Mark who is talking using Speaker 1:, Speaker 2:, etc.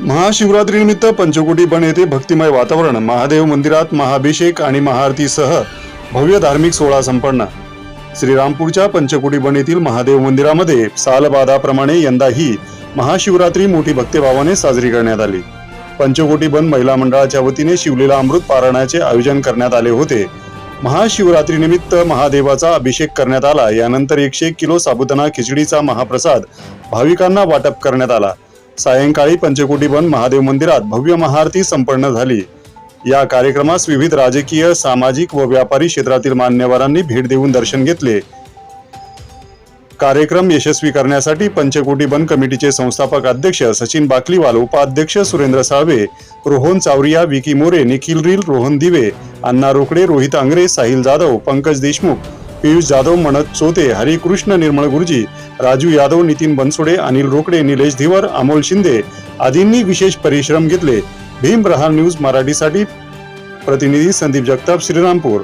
Speaker 1: महाशिवरात्रीनिमित्त पंचकोटी बन येथे भक्तिमय वातावरण महादेव मंदिरात महाभिषेक आणि महाआरतीसह भव्य धार्मिक सोहळा संपन्न. श्रीरामपूरच्या पंचकोटी बन येथील महादेव मंदिरामध्ये सालबाधाप्रमाणे यंदाही महाशिवरात्री मोठी भक्तिभावाने साजरी करण्यात आली. पंचकोटी बन महिला मंडळाच्या वतीने शिवलीला अमृत पारायणाचे आयोजन करण्यात आले होते. महाशिवरात्रीनिमित्त महादेवाचा अभिषेक करण्यात आला. यानंतर एकशे एक किलो साबुदाणा खिचडीचा महाप्रसाद भाविकांना वाटप करण्यात आला. सायंकाळी पंचकोटी बन महादेव मंदिरात भव्य महाआरती संपन्न झाली. या कार्यक्रमास विविध राजकीय सामाजिक व व्यापारी क्षेत्रातील मान्यवरांनी भेट देऊन दर्शन घेतले. कार्यक्रम यशस्वी करण्यासाठी पंचकोटी बन कमिटीचे संस्थापक अध्यक्ष सचिन बाकलीवाल उपाध्यक्ष सुरेंद्र साळवे रोहन चावरिया विकी मोरे निखिल रील रोहन दिवे अण्णा रोकडे रोहित आंग्रे साहिल जाधव पंकज देशमुख पियुष जाधव म्हणत चोते हरिकृष्ण निर्मळ गुरुजी राजू यादव नितीन बनसोडे अनिल रोकडे निलेश धिवर अमोल शिंदे आदींनी विशेष परिश्रम घेतले. भीम प्रहार न्यूज मराठीसाठी प्रतिनिधी संदीप जगताप श्रीरामपूर.